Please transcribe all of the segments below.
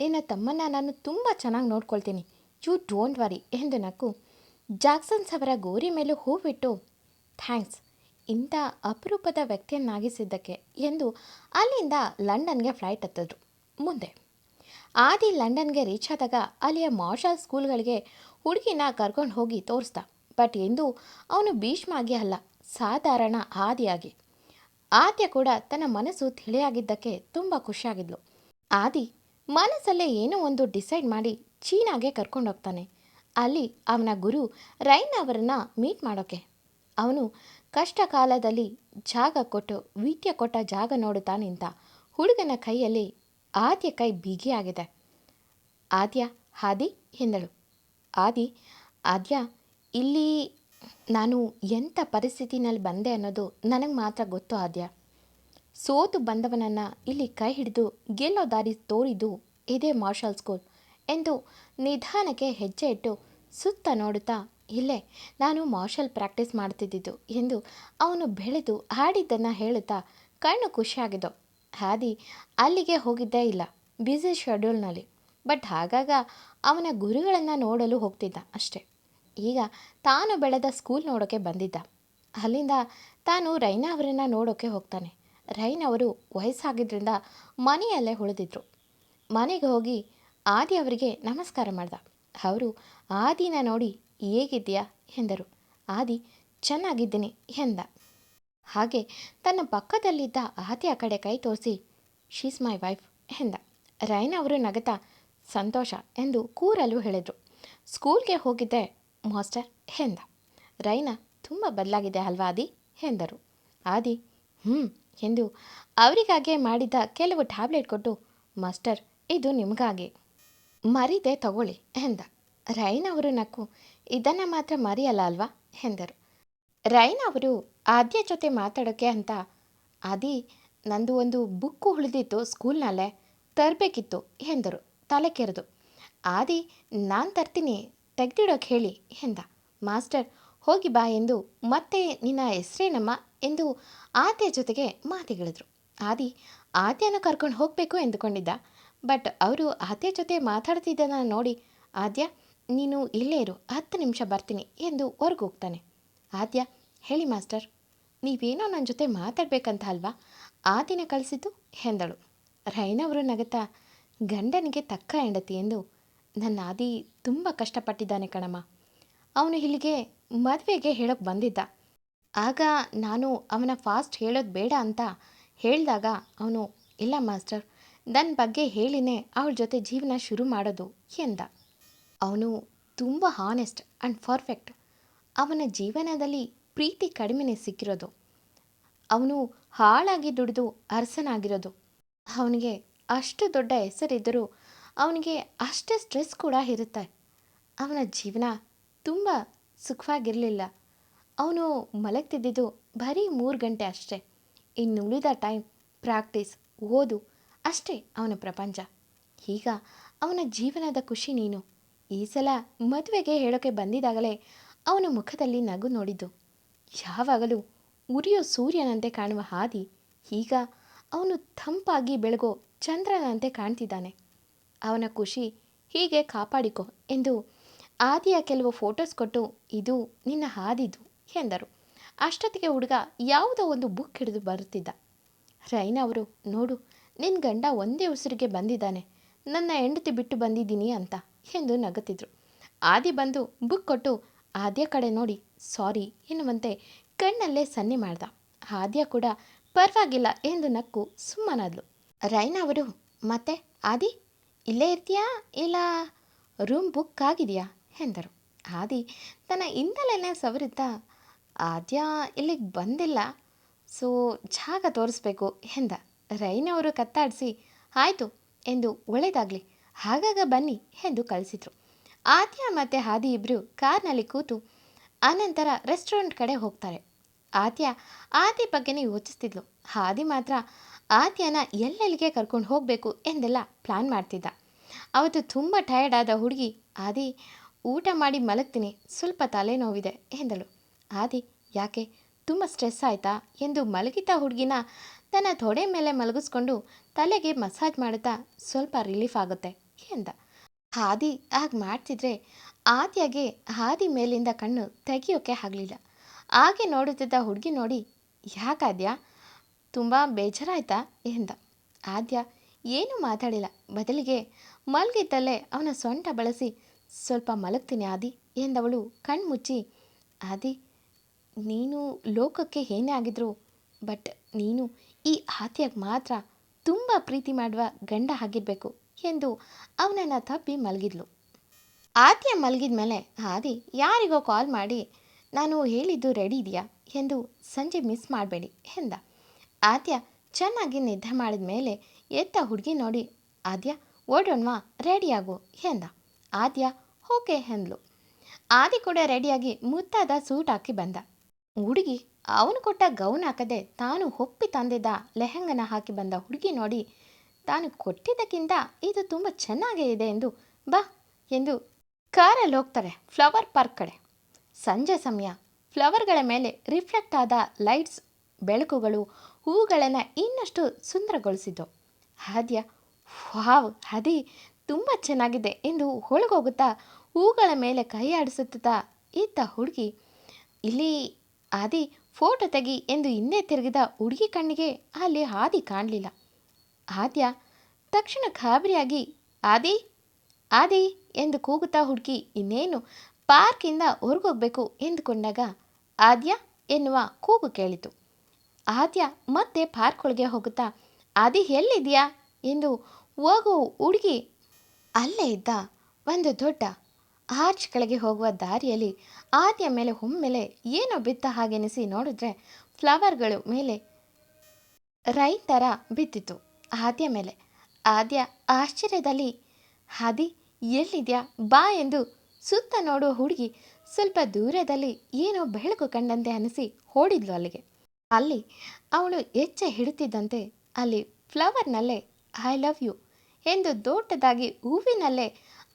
ನಿನ್ನ ತಮ್ಮನ್ನ ನಾನು ತುಂಬ ಚೆನ್ನಾಗಿ ನೋಡ್ಕೊಳ್ತೀನಿ. ಯು ಡೋಂಟ್ ವರಿ ಎಂದು ನಕ್ಕು. ಜಾಕ್ಸನ್ಸ್ ಅವರ ಗೋರಿ ಮೇಲೂ ಹೂವಿಟ್ಟು, ಥ್ಯಾಂಕ್ಸ್, ಇಂಥ ಅಪರೂಪದ ವ್ಯಕ್ತಿಯನ್ನಾಗಿಸಿದ್ದಕ್ಕೆ, ಎಂದು ಅಲ್ಲಿಂದ ಲಂಡನ್ಗೆ ಫ್ಲೈಟ್ ಹತ್ತಿದ್ರು. ಮುಂದೆ, ಆದಿ ಲಂಡನ್ಗೆ ರೀಚ್ ಆದಾಗ ಅಲ್ಲಿಯ ಮಾರ್ಷಲ್ ಸ್ಕೂಲ್ಗಳಿಗೆ ಹುಡುಗಿನ ಕರ್ಕೊಂಡು ಹೋಗಿ ತೋರಿಸ್ದ ಬಟ್ ಎಂದು ಅವನು ಭೀಷ್ಮಾಗಿ ಅಲ್ಲ, ಸಾಧಾರಣ ಆದಿಯಾಗಿ. ಆದ್ಯ ಕೂಡ ತನ್ನ ಮನಸ್ಸು ತಿಳಿಯಾಗಿದ್ದಕ್ಕೆ ತುಂಬ ಖುಷಿಯಾಗಿದ್ಲು. ಆದಿ ಮನಸ್ಸಲ್ಲೇ ಏನೋ ಒಂದು ಡಿಸೈಡ್ ಮಾಡಿ ಚೀನಾಗೆ ಕರ್ಕೊಂಡೋಗ್ತಾನೆ. ಅಲ್ಲಿ ಅವನ ಗುರು ರೈನ್ ಅವರನ್ನು ಮೀಟ್ ಮಾಡೋಕ್ಕೆ ಅವನು ಕಷ್ಟ ಕಾಲದಲ್ಲಿ ಜಾಗ ಕೊಟ್ಟು, ವೀಟ್ಯ ಕೊಟ್ಟ ಜಾಗ ನೋಡುತ್ತಾ ನಿಂತ ಹುಡುಗನ ಕೈಯಲ್ಲಿ ಆದ್ಯ ಕೈ ಬಿಗಿಯಾಗಿದೆ ಆದ್ಯ ಹಾದಿ ಎಂದಳು. ಆದಿ, ಆದ್ಯ, ಇಲ್ಲಿ ನಾನು ಎಂಥ ಪರಿಸ್ಥಿತಿನಲ್ಲಿ ಬಂದೆ ಅನ್ನೋದು ನನಗೆ ಮಾತ್ರ ಗೊತ್ತು ಆದ್ಯ. ಸೋತು ಬಂದವನನ್ನು ಇಲ್ಲಿ ಕೈ ಹಿಡಿದು ಗೆಲ್ಲೋ ದಾರಿ ತೋರಿದ್ದು ಇದೇ ಮಾರ್ಷಲ್ ಸ್ಕೂಲ್ ಎಂದು ನಿಧಾನಕ್ಕೆ ಹೆಜ್ಜೆ ಇಟ್ಟು ಸುತ್ತ ನೋಡುತ್ತಾ, ಇಲ್ಲೇ ನಾನು ಮಾರ್ಷಲ್ ಪ್ರಾಕ್ಟೀಸ್ ಮಾಡ್ತಿದ್ದಿದ್ದು ಎಂದು ಅವನು ಬೆಳೆದು ಹಾಡಿದ್ದನ್ನು ಹೇಳುತ್ತಾ ಕಣ್ಣು ಖುಷಿಯಾಗಿದ್ದು, ಹಾದಿ, ಅಲ್ಲಿಗೆ ಹೋಗಿದ್ದೇ ಇಲ್ಲ ಬ್ಯುಸಿ ಶೆಡ್ಯೂಲ್ನಲ್ಲಿ ಬಟ್ ಹಾಗಾಗ ಅವನ ಗುರುಗಳನ್ನು ನೋಡಲು ಹೋಗ್ತಿದ್ದ ಅಷ್ಟೆ. ಈಗ ತಾನು ಬೆಳೆದ ಸ್ಕೂಲ್ ನೋಡೋಕ್ಕೆ ಬಂದಿದ್ದ. ಅಲ್ಲಿಂದ ತಾನು ರೈನಾ ಅವರನ್ನು ನೋಡೋಕ್ಕೆ ಹೋಗ್ತಾನೆ. ರೈನ್ ಅವರು ವಯಸ್ಸಾಗಿದ್ದರಿಂದ ಮನೆಯಲ್ಲೇ ಉಳಿದಿದ್ರು. ಮನೆಗೆ ಹೋಗಿ ಆದಿ ಅವರಿಗೆ ನಮಸ್ಕಾರ ಮಾಡ್ದ. ಅವರು ಆದಿನ ನೋಡಿ ಹೇಗಿದ್ದೀಯಾ? ಎಂದರು. ಆದಿ, ಚೆನ್ನಾಗಿದ್ದೀನಿ ಎಂದ. ಹಾಗೆ ತನ್ನ ಪಕ್ಕದಲ್ಲಿದ್ದ ಆದಿಯ ಕಡೆ ಕೈ ತೋರಿಸಿ ಶೀಸ್ ಮೈ ವೈಫ್ ಎಂದ. ರೈನ್ ಅವರು ನಗತ ಸಂತೋಷ ಎಂದು ಕೂರಲು ಹೇಳಿದರು. ಸ್ಕೂಲ್ಗೆ ಹೋಗಿದ್ದೆ ಮಾಸ್ಟರ್ ಎಂದ. ರೈನಾ, ತುಂಬ ಬದಲಾಗಿದೆ ಅಲ್ವಾ ಆದಿ? ಎಂದರು. ಆದಿ ಹ್ಞೂ ಎಂದು ಅವರಿಗಾಗೆ ಮಾಡಿದ ಕೆಲವು ಟ್ಯಾಬ್ಲೆಟ್ ಕೊಟ್ಟು, ಮಾಸ್ಟರ್, ಇದು ನಿಮಗಾಗಿ. ಮರಿದೆ ತಗೊಳ್ಳಿ ಎಂದ. ರೈನ್ ಅವರು ನಕ್ಕು, ಇದನ್ನು ಮಾತ್ರ ಮರಿಯಲ್ಲ ಅಲ್ವಾ? ಎಂದರು. ರೈನ್ ಅವರು, ಆದ್ಯ ಜೊತೆ ಮಾತಾಡೋಕ್ಕೆ ಅಂತ. ಆದಿ, ನಂದು ಒಂದು ಬುಕ್ಕು ಉಳಿದಿತ್ತು ಸ್ಕೂಲ್ನಲ್ಲೇ, ತರಬೇಕಿತ್ತು ಎಂದರು, ತಲೆ ಕೆರೆದು. ಆದಿ, ನಾನು ತರ್ತೀನಿ, ತೆಗೆದಿಡೋಕೆ ಹೇಳಿ ಎಂದ. ಮಾಸ್ಟರ್, ಹೋಗಿ ಬಾ ಎಂದು ಮತ್ತೆ ನಿನ್ನ ಹೆಸರೇನಮ್ಮ ಎಂದು ಆದ್ಯ ಜೊತೆಗೆ ಮಾತಿಗಿಳಿದ್ರು. ಆದಿ ಆದ್ಯನ ಕರ್ಕೊಂಡು ಹೋಗಬೇಕು ಎಂದುಕೊಂಡಿದ್ದ. ಬಟ್ ಅವರು ಆದ್ಯ ಜೊತೆ ಮಾತಾಡ್ತಿದ್ದನ್ನು ನೋಡಿ, ಆದ್ಯ, ನೀನು ಇಲ್ಲೇ ಇರು, ಹತ್ತು ನಿಮಿಷ ಬರ್ತೀನಿ ಎಂದು ಹೊರಗೆ ಹೋಗ್ತಾನೆ ಆದ್ಯ, ಹೇಳಿ ಮಾಸ್ಟರ್, ನೀವೇನೋ ನನ್ನ ಜೊತೆ ಮಾತಾಡಬೇಕಂತ ಅಲ್ವಾ? ಆ ದಿನ ಕಳಿಸಿದ್ದು ಎಂದಳು. ರೈನವರು ನಗುತ್ತಾ, ಗಂಡನಿಗೆ ತಕ್ಕ ಹೆಂಡತಿ ಎಂದು ನನ್ನ ಆದಿ ತುಂಬ ಕಷ್ಟಪಟ್ಟಿದ್ದಾನೆ ಕಣಮ್ಮ. ಅವನು ಇಲ್ಲಿಗೆ ಮದುವೆಗೆ ಹೇಳೋಕ್ಕೆ ಬಂದಿದ್ದ. ಆಗ ನಾನು ಅವನ ಫಾಸ್ಟ್ ಹೇಳೋದು ಬೇಡ ಅಂತ ಹೇಳಿದಾಗ ಅವನು, ಇಲ್ಲ ಮಾಸ್ಟರ್ ನನ್ನ ಬಗ್ಗೆ ಹೇಳಿನೇ ಅವಳ ಜೊತೆ ಜೀವನ ಶುರು ಮಾಡೋದು ಎಂದ. ಅವನು ತುಂಬ ಹಾನೆಸ್ಟ್ ಆ್ಯಂಡ್ ಪರ್ಫೆಕ್ಟ್ ಅವನ ಜೀವನದಲ್ಲಿ ಪ್ರೀತಿ ಕಡಿಮೆನೇ ಸಿಕ್ಕಿರೋದು. ಅವನು ಹಾಳಾಗಿ ದುಡಿದು ಅರಸನಾಗಿರೋದು. ಅವನಿಗೆ ಅಷ್ಟು ದೊಡ್ಡ ಹೆಸರಿದ್ದರೂ ಅವನಿಗೆ ಅಷ್ಟೇ ಸ್ಟ್ರೆಸ್ ಕೂಡ ಇರುತ್ತೆ. ಅವನ ಜೀವನ ತುಂಬ ಸುಖವಾಗಿರಲಿಲ್ಲ. ಅವನು ಮಲಗ್ತಿದ್ದಿದ್ದು ಬರೀ ಮೂರು ಗಂಟೆ ಅಷ್ಟೇ. ಇನ್ನು ಉಳಿದ ಟೈಮ್ ಪ್ರಾಕ್ಟೀಸ್ ಓದು ಅಷ್ಟೇ ಅವನ ಪ್ರಪಂಚ. ಈಗ ಅವನ ಜೀವನದ ಖುಷಿ ನೀನು. ಈ ಸಲ ಮದುವೆಗೆ ಹೇಳೋಕೆ ಬಂದಿದ್ದಾಗಲೇ ಅವನ ಮುಖದಲ್ಲಿ ನಗು ನೋಡಿದ್ದು. ಯಾವಾಗಲೂ ಉರಿಯೋ ಸೂರ್ಯನಂತೆ ಕಾಣುವ ಹಾದಿ. ಈಗ ಅವನು ತಂಪಾಗಿ ಬೆಳಗೋ ಚಂದ್ರನಂತೆ ಕಾಣ್ತಿದ್ದಾನೆ. ಅವನ ಖುಷಿ ಹೀಗೆ ಕಾಪಾಡಿಕೊ ಎಂದು ಆದಿಯ ಕೆಲವು ಫೋಟೋಸ್ ಕೊಟ್ಟು ಇದು ನಿನ್ನ ಹಾದಿದು. ಎಂದರು. ಅಷ್ಟೊತ್ತಿಗೆ ಹುಡುಗ ಯಾವುದೋ ಒಂದು ಬುಕ್ ಹಿಡಿದು ಬರುತ್ತಿದ್ದ. ರೈನ ಅವರು, ನೋಡು ನಿನ್ನ ಗಂಡ ಒಂದೇ ಉಸಿರಿಗೆ ಬಂದಿದ್ದಾನೆ. ನನ್ನ ಹೆಂಡತಿ ಬಿಟ್ಟು ಬಂದಿದ್ದೀನಿ ಅಂತ ಎಂದು ನಗುತ್ತಿದ್ರು. ಆದಿ ಬಂದು ಬುಕ್ ಕೊಟ್ಟು ಆದ್ಯ ಕಡೆ ನೋಡಿ, ಸಾರಿ ಎನ್ನುವಂತೆ ಕಣ್ಣಲ್ಲೇ ಸನ್ನೆ ಮಾಡ್ದ. ಆದ್ಯ ಕೂಡ ಪರವಾಗಿಲ್ಲ ಎಂದು ನಕ್ಕು ಸುಮ್ಮನಾದ್ಲು. ರೈನ ಅವರು, ಮತ್ತೆ ಆದಿ, ಇಲ್ಲೇ ಇರ್ತೀಯಾ? ಇಲ್ಲ, ರೂಮ್ ಬುಕ್ ಆಗಿದೆಯಾ? ಎಂದರು. ಆದಿ ತನ್ನ ಹಿಂದಲೆಲ್ಲ ಸವರಿದ್ದ ಆದ್ಯ ಇಲ್ಲಿಗೆ ಬಂದಿಲ್ಲ. ಸೊ, ಜಾಗ ತೋರಿಸ್ಬೇಕು ಎಂದ. ರೈನವರು ಕತ್ತಾಡಿಸಿ, ಆಯಿತು ಎಂದು ಒಳ್ಳೆಯದಾಗಲಿ ಹಾಗಾಗ ಬನ್ನಿ ಎಂದು ಕಳಿಸಿದ್ರು. ಆದ್ಯ ಮತ್ತು ಹಾದಿ ಇಬ್ಬರು ಕಾರ್ನಲ್ಲಿ ಕೂತು ಆನಂತರ ರೆಸ್ಟೋರೆಂಟ್ ಕಡೆ ಹೋಗ್ತಾರೆ. ಆದ್ಯ ಆದಿ ಬಗ್ಗೆನೇ ಯೋಚಿಸ್ತಿದ್ಲು. ಹಾದಿ ಮಾತ್ರ ಆದ್ಯನ ಎಲ್ಲೆಲ್ಲಿಗೆ ಕರ್ಕೊಂಡು ಹೋಗಬೇಕು ಎಂದೆಲ್ಲ ಪ್ಲ್ಯಾನ್ ಮಾಡ್ತಿದ್ದ. ಅವತ್ತು ತುಂಬ ಟಯರ್ಡ್ ಆದ ಹುಡುಗಿ, ಆದಿ, ಊಟ ಮಾಡಿ ಮಲಗ್ತೀನಿ. ಸ್ವಲ್ಪ ತಲೆನೋವಿದೆ, ಎಂದಳು. ಆದಿ, ಯಾಕೆ? ತುಂಬ ಸ್ಟ್ರೆಸ್ ಆಯಿತಾ? ಎಂದು ಮಲಗಿದ್ದ ಹುಡುಗಿನ ತನ್ನ ತೊಡೆ ಮೇಲೆ ಮಲಗಿಸ್ಕೊಂಡು ತಲೆಗೆ ಮಸಾಜ್ ಮಾಡುತ್ತಾ ಸ್ವಲ್ಪ ರಿಲೀಫ್ ಆಗುತ್ತೆ ಎಂದ. ಹಾದಿ ಹಾಗೆ ಮಾಡ್ತಿದ್ರೆ ಆದ್ಯಾಗೆ ಹಾದಿ ಮೇಲಿಂದ ಕಣ್ಣು ತೆಗಿಯೋಕೆ ಆಗಲಿಲ್ಲ. ಹಾಗೆ ನೋಡುತ್ತಿದ್ದ ಹುಡುಗಿ ನೋಡಿ ಯಾಕಾದ್ಯ ತುಂಬ ಬೇಜಾರಾಯ್ತಾ ಎಂದ. ಆದ್ಯ ಏನೂ ಮಾತಾಡಿಲ್ಲ. ಬದಲಿಗೆ ಮಲಗಿದ್ದಲ್ಲೇ ಅವನ ಸೊಂಟ ಬಳಸಿ ಸ್ವಲ್ಪ ಮಲಗ್ತೀನಿ ಆದಿ ಎಂದವಳು ಕಣ್ಮುಚ್ಚಿ, ಆದಿ ನೀನು ಲೋಕಕ್ಕೆ ಏನೇ ಆಗಿದ್ರು ಬಟ್ ನೀನು ಈ ಆತ್ಯಗೆ ಮಾತ್ರ ತುಂಬ ಪ್ರೀತಿ ಮಾಡುವ ಗಂಡ ಆಗಿರಬೇಕು ಎಂದು ಅವನನ್ನು ತಪ್ಪಿ ಮಲಗಿದ್ಲು. ಆತ್ಯ ಮಲಗಿದ ಮೇಲೆ, ಆದಿ, ಯಾರಿಗೋ ಕಾಲ್ ಮಾಡಿ, ನಾನು ಹೇಳಿದ್ದು ರೆಡಿ ಇದೆಯಾ? ಎಂದು ಸಂಜೆ ಮಿಸ್ ಮಾಡಬೇಡಿ ಎಂದ. ಆದ್ಯ ಚೆನ್ನಾಗಿ ನಿದ್ದೆ ಮಾಡಿದ ಮೇಲೆ ಎತ್ತ ಹುಡುಗಿ ನೋಡಿ, ಆದ್ಯ, ಓಡೋಣ್ವಾ ರೆಡಿಯಾಗು ಎಂದ. ಆದ್ಯ, ಓಕೆ, ಎಂದ್ಲು. ಆದಿ ಕೂಡ ರೆಡಿಯಾಗಿ ಮುತ್ತಾದ ಸೂಟ್ ಹಾಕಿ ಬಂದ. ಹುಡುಗಿ, ಅವನು ಕೊಟ್ಟ ಗೌನ್ ಹಾಕದೆ ತಾನು ಒಪ್ಪಿ ತಂದಿದ್ದ ಲೆಹಂಗನ ಹಾಕಿ ಬಂದ ಹುಡುಗಿ ನೋಡಿ, ತಾನು ಕೊಟ್ಟಿದ್ದಕ್ಕಿಂತ ಇದು ತುಂಬ ಚೆನ್ನಾಗೇ ಇದೆ ಎಂದು ಬಾ ಎಂದು ಕಾರಲ್ಲಿ ಹೋಗ್ತಾರೆ ಫ್ಲವರ್ ಪಾರ್ಕ್ ಕಡೆ. ಸಂಜೆ ಸಮಯ. ಫ್ಲವರ್ಗಳ ಮೇಲೆ ರಿಫ್ಲೆಕ್ಟ್ ಆದ ಲೈಟ್ಸ್, ಬೆಳಕುಗಳು, ಹೂಗಳನ್ನು ಇನ್ನಷ್ಟು ಸುಂದರಗೊಳಿಸಿದ್ದು. ಆದ್ಯ, ವಾವ್, ಹದಿ ತುಂಬ ಚೆನ್ನಾಗಿದೆ ಎಂದು ಒಳಗೋಗುತ್ತಾ ಹೂಗಳ ಮೇಲೆ ಕೈ ಆಡಿಸುತ್ತಾ ಇದ್ದ ಹುಡುಗಿ, ಇಲ್ಲಿ ಆದಿ ಫೋಟೋ ತೆಗಿ ಎಂದು ಹಿಂದೆ ತಿರುಗಿದ ಹುಡುಗಿ ಕಣ್ಣಿಗೆ ಅಲ್ಲಿ ಆದಿ ಕಾಣಲಿಲ್ಲ. ಆದ್ಯ ತಕ್ಷಣ ಗಾಬರಿಯಾಗಿ ಆದಿ ಆದಿ ಎಂದು ಕೂಗುತ್ತಾ ಹುಡುಗಿ, ಇನ್ನೇನು? ಪಾರ್ಕಿಂದ ಹೊರಗೋಗ್ಬೇಕು ಎಂದುಕೊಂಡಾಗ ಆದ್ಯ ಎನ್ನುವ ಕೂಗು ಕೇಳಿತು. ಆದ್ಯ ಮತ್ತೆ ಪಾರ್ಕ್ ಒಳಗೆ ಹೋಗುತ್ತಾ, ಆದಿ ಎಲ್ಲಿದೆಯಾ ಎಂದು ಹೋಗೋ ಹುಡುಗಿ, ಅಲ್ಲೇ ಇದ್ದ ಒಂದು ದೊಡ್ಡ ಆರ್ಚ್ ಕೆಳಗೆ ಹೋಗುವ ದಾರಿಯಲ್ಲಿ ಆದ್ಯ ಮೇಲೆ ಒಮ್ಮೆಲೆ ಏನೋ ಬಿತ್ತ ಹಾಗೆನಿಸಿ ನೋಡಿದ್ರೆ ಫ್ಲವರ್ಗಳು ಮೇಲೆ ರೈತರ ಬಿತ್ತಿತು ಆದ್ಯ ಮೇಲೆ. ಆದ್ಯ ಆಶ್ಚರ್ಯದಲ್ಲಿ ಹಾದಿ ಎಲ್ಲಿದ್ಯಾ? ಬಾ ಎಂದು ಸುತ್ತ ನೋಡುವ ಹುಡುಗಿ ಸ್ವಲ್ಪ ದೂರದಲ್ಲಿ ಏನೋ ಬೆಳಕು ಕಂಡಂತೆ ಅನಿಸಿ ಓಡಿದ್ಲು ಅಲ್ಲಿಗೆ. ಅಲ್ಲಿ ಅವಳು ಹೆಜ್ಜೆ ಹಿಡುತ್ತಿದ್ದಂತೆ ಅಲ್ಲಿ ಫ್ಲವರ್ನಲ್ಲೇ, ಐ ಲವ್ ಯು ಎಂದು ದೊಡ್ಡದಾಗಿ ಹೂವಿನಲ್ಲೇ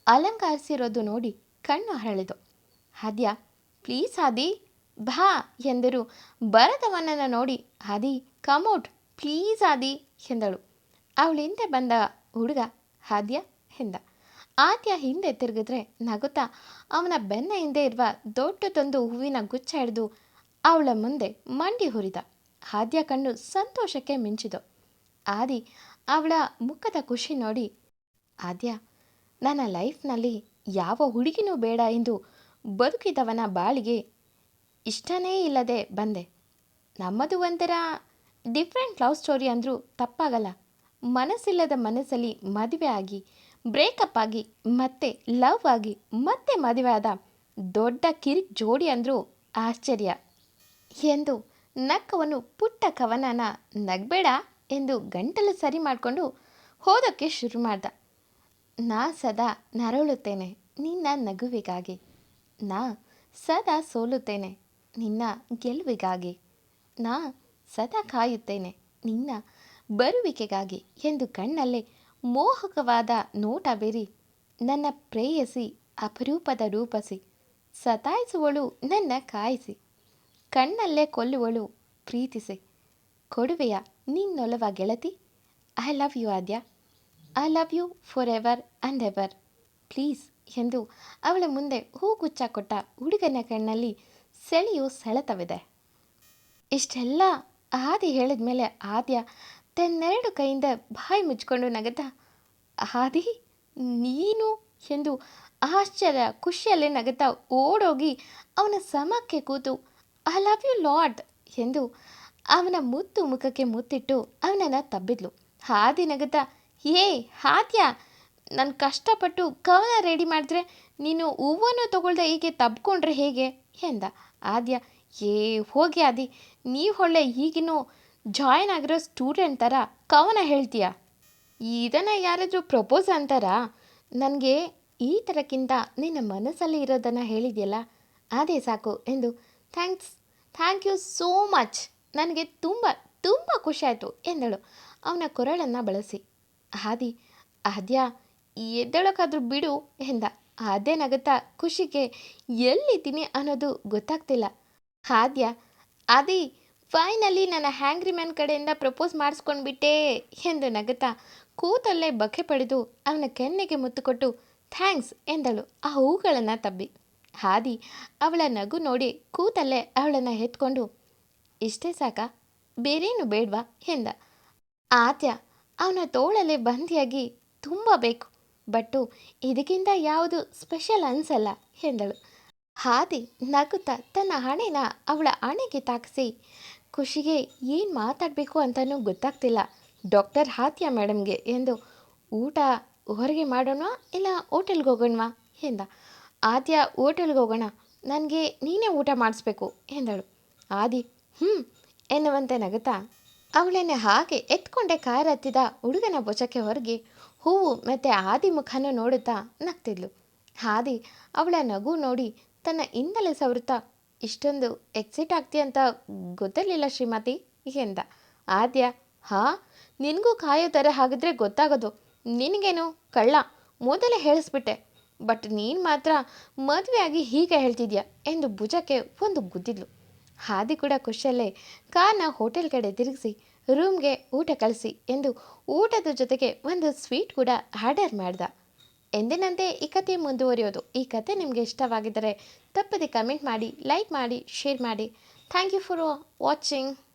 ಅಲಂಕರಿಸಿರೋದು ನೋಡಿ ಕಣ್ಣು ಹರಳಿದು ಆದ್ಯ ಪ್ಲೀಸ್ ಆದಿ, ಬಾ ಎಂದರು. ಬರದವನನ್ನು ನೋಡಿ, ಆದಿ ಕಮೌಟ್ ಪ್ಲೀಸ್ ಆದಿ ಎಂದಳು. ಅವಳ ಹಿಂದೆ ಬಂದ ಹುಡುಗ, ಆದ್ಯ ಎಂದ. ಆದ್ಯ ಹಿಂದೆ ತಿರುಗಿದ್ರೆ ನಗುತ್ತಾ, ಅವನ ಬೆನ್ನ ಹಿಂದೆ ಇರುವ ದೊಡ್ಡದೊಂದು ಹೂವಿನ ಗುಚ್ಛ ಹಿಡಿದು ಅವಳ ಮುಂದೆ ಮಂಡಿ ಹುರಿದ. ಆದ್ಯ ಕಣ್ಣು ಸಂತೋಷಕ್ಕೆ ಮಿಂಚಿತು. ಆದಿ ಅವಳ ಮುಖದ ಖುಷಿ ನೋಡಿ, ಆದ್ಯ, ನನ್ನ ಲೈಫ್ನಲ್ಲಿ ಯಾವ ಹುಡುಗಿನೂ ಬೇಡ ಎಂದು ಬದುಕಿದವನ ಬಾಳಿಗೆ ಇಷ್ಟನೇ ಇಲ್ಲದೆ ಬಂದೆ. ನಮ್ಮದು ಒಂಥರ ಡಿಫ್ರೆಂಟ್ ಲವ್ ಸ್ಟೋರಿ ಅಂದರೂ ತಪ್ಪಾಗಲ್ಲ. ಮನಸ್ಸಿಲ್ಲದ ಮನಸ್ಸಲ್ಲಿ ಮದುವೆ ಆಗಿ ಬ್ರೇಕಪ್ ಆಗಿ, ಮತ್ತೆ ಲವ್ ಆಗಿ, ಮತ್ತೆ ಮದುವೆ ಆದ ದೊಡ್ಡ ಕಿರಿಕ್ ಜೋಡಿ ಅಂದರೂ ಆಶ್ಚರ್ಯ. ಎಂದು ನಕ್ಕವನು ಪುಟ್ಟ ಕವನನ ನಗಬೇಡ ಎಂದು ಗಂಟಲು ಸರಿ ಮಾಡಿಕೊಂಡು ಹೋದಕ್ಕೆ ಶುರು ಮಾಡ್ದ. ನಾ ಸದಾ ನರಳುತ್ತೇನೆ. ನಿನ್ನ ನಗುವಿಗಾಗಿ. ನಾ ಸದಾ ಸೋಲುತ್ತೇನೆ. ನಿನ್ನ ಗೆಲುವಿಗಾಗಿ. ನಾ ಸದಾ ಕಾಯುತ್ತೇನೆ. ನಿನ್ನ ಬರುವಿಕೆಗಾಗಿ ಎಂದು ಕಣ್ಣಲ್ಲೇ ಮೋಹಕವಾದ ನೋಟ ಬೆರಿ. ನನ್ನ ಪ್ರೇಯಸಿ, ಅಪರೂಪದ ರೂಪಸಿ. ಸತಾಯಿಸುವಳು ನನ್ನ ಕಾಯಿಸಿ. ಕಣ್ಣಲ್ಲೇ ಕೊಲ್ಲುವಳು ಪ್ರೀತಿಸಿ. ಕೊಡುವೆಯ ನಿನ್ನೊಲವ ಗೆಳತಿ I love you Aadya. I love you forever and ever please ಎಂದು ಅವಳ ಮುಂದೆ ಹೂಗುಚ್ಚ ಕೊಟ್ಟ ಹುಡುಗನ ಕಣ್ಣಲ್ಲಿ ಸೆಳೆಯು ಸೆಳೆತವಿದೆ. ಇಷ್ಟೆಲ್ಲ ಆದಿ ಹೇಳಿದ ಮೇಲೆ ಆದ್ಯ ತನ್ನೆರಡು ಕೈಯಿಂದ ಬಾಯಿ ಮುಚ್ಚಿಕೊಂಡು ನಗದ, ಆದಿ, ನೀನು? ಎಂದು ಆಶ್ಚರ್ಯ ಖುಷಿಯಲ್ಲೇ ನಗುತ್ತಾ ಓಡೋಗಿ ಅವನ ಸಮಕ್ಕೆ ಕೂತು, ಐ ಲವ್ ಯು ಲಾಡ್ ಎಂದು ಅವನ ಮುತ್ತು ಮುಖಕ್ಕೆ ಮುತ್ತಿಟ್ಟು ಅವನನ್ನು ತಬ್ಬಿದ್ಲು. ಹಾದಿ ನಗುತ್ತಾ ಏ ಹಾದ್ಯ ನಾನು ಕಷ್ಟಪಟ್ಟು ಕವನ ರೆಡಿ ಮಾಡಿದ್ರೆ ನೀನು ಹೂವನ್ನು ತಗೊಳ್ದೆ ಹೀಗೆ ತಬ್ಕೊಂಡ್ರೆ ಹೇಗೆ ಎಂದ. ಆದ್ಯ, ಏ, ಹೋಗಿ ಆದಿ ನೀವು ಒಳ್ಳೆ ಈಗಿನೂ ಜಾಯ್ನ್ ಆಗಿರೋ ಸ್ಟೂಡೆಂಟ್ ಥರ ಕವನ ಹೇಳ್ತೀಯ? ಇದನ್ನು ಯಾರಾದರೂ ಪ್ರಪೋಸ್ ಅಂತಾರಾ? ನನಗೆ ಈ ಥರಕ್ಕಿಂತ ನಿನ್ನ ಮನಸ್ಸಲ್ಲಿ ಇರೋದನ್ನು ಹೇಳಿದೆಯಲ್ಲ, ಅದೇ ಸಾಕು ಎಂದು. Thanks, thank you so much. ನನಗೆ ತುಂಬ ತುಂಬ ಖುಷಿಯಾಯಿತು ಎಂದಳು. ಅವನ ಕೊರಳನ್ನು ಬಳಸಿ. ಹಾದಿ ಆದ್ಯ ಎದ್ದೇಳೋಕ್ಕಾದ್ರೂ ಬಿಡು ಎಂದ. ಆದ್ಯ ನಗುತ್ತಾ ಖುಷಿಗೆ ಎಲ್ಲಿದ್ದೀನಿ ಅನ್ನೋದು ಗೊತ್ತಾಗ್ತಿಲ್ಲ. ಹಾದ್ಯ ಆದಿ ಫೈನಲಿ ನನ್ನ ಹ್ಯಾಂಗ್ರಿ ಮ್ಯಾನ್ ಕಡೆಯಿಂದ ಪ್ರಪೋಸ್ ಮಾಡಿಸ್ಕೊಂಡ್ಬಿಟ್ಟೆ ಎಂದು ನಗುತ್ತಾ ಕೂತಲ್ಲೇ ಬಕೆ ಪಡೆದು ಅವನ ಕೆನ್ನೆಗೆ ಮುತ್ತು ಕೊಟ್ಟು ಥ್ಯಾಂಕ್ಸ್ ಎಂದಳು ಆ ಹೂಗಳನ್ನು ತಬ್ಬಿ. ಹಾದಿ ಅವಳ ನಗು ನೋಡಿ ಕೂತಲ್ಲೇ ಅವಳನ್ನು ಎತ್ಕೊಂಡು, ಇಷ್ಟೇ ಸಾಕ? ಬೇರೇನು ಬೇಡ್ವಾ? ಎಂದ. ಆತ್ಯ ಅವನ ತೋಳಲ್ಲೇ ಬಂದಿಯಾಗಿ, ತುಂಬ ಬೇಕು. ಬಟ್ಟು ಇದಕ್ಕಿಂತ ಯಾವುದು ಸ್ಪೆಷಲ್ ಅನ್ಸಲ್ಲ ಎಂದಳು. ಹಾದಿ ನಗುತ್ತಾ ತನ್ನ ಹಣೆನ ಅವಳ ಹಣೆಗೆ ತಾಕಿಸಿ, ಖುಷಿಗೆ ಏನು ಮಾತಾಡಬೇಕು ಅಂತಲೂ ಗೊತ್ತಾಗ್ತಿಲ್ಲ. ಡಾಕ್ಟರ್ ಹಾತ್ಯಾ ಮೇಡಮ್ಗೆ ಎಂದು ಊಟ ಹೊರಗೆ ಮಾಡೋಣ ಇಲ್ಲ ಹೋಟೆಲ್ಗೆ ಹೋಗೋಣವಾ? ಎಂದ. ಆದ್ಯ ಹೋಟೆಲ್ಗೆ ಹೋಗೋಣ. ನನಗೆ ನೀನೇ ಊಟ ಮಾಡಿಸ್ಬೇಕು, ಎಂದಳು. ಆದಿ ಹ್ಞೂ ಎನ್ನುವಂತೆ ನಗುತ್ತಾ ಅವಳನ್ನೇ ಹಾಗೆ ಎತ್ಕೊಂಡೆ ಕಾರ್ ಹತ್ತಿದ ಹುಡುಗನ ಬೊಚಕ್ಕೆ ಹೊರಗೆ ಹೂವು ಮತ್ತು ಆದಿ ಮುಖನೂ ನೋಡುತ್ತಾ ನಗ್ತಿದ್ಲು. ಹಾದಿ ಅವಳ ನಗು ನೋಡಿ ತನ್ನ ಹಿಂದಲೇ ಸವೃತ ಇಷ್ಟೊಂದು ಎಕ್ಸಿಟ್ ಆಗ್ತಿ ಅಂತ ಗೊತ್ತಿರಲಿಲ್ಲ ಶ್ರೀಮತಿ ಎಂದ. ಆದ್ಯ, ಹಾ, ನಿನಗೂ ಕಾಯೋ ಥರ ಹಾಗಿದ್ರೆ ಗೊತ್ತಾಗೋದು. ನಿನಗೇನು ಕಳ್ಳ, ಮೊದಲೇ ಹೇಳಿಸ್ಬಿಟ್ಟೆ. ಬಟ್ ನೀನು ಮಾತ್ರ ಮದುವೆಯಾಗಿ ಹೀಗೆ ಹೇಳ್ತಿದ್ಯಾ? ಎಂದು ಭುಜಕ್ಕೆ ಒಂದು ಗುದ್ದಿದ್ಲು. ಹಾದಿ ಕೂಡ ಖುಷಿಯಲ್ಲೇ ಕಾರ್ನ ಹೋಟೆಲ್ ಕಡೆ ತಿರುಗಿಸಿ ರೂಮ್ಗೆ ಊಟ ಕಳಿಸಿ ಎಂದು ಊಟದ ಜೊತೆಗೆ ಒಂದು ಸ್ವೀಟ್ ಕೂಡ ಆರ್ಡರ್ ಮಾಡ್ದ. ಎಂದಿನಂತೆ ಈ ಕಥೆ ಮುಂದುವರಿಯೋದು. ಈ ಕತೆ ನಿಮಗೆ ಇಷ್ಟವಾಗಿದ್ದರೆ ತಪ್ಪದೆ ಕಮೆಂಟ್ ಮಾಡಿ, ಲೈಕ್ ಮಾಡಿ, ಶೇರ್ ಮಾಡಿ. Thank you for watching.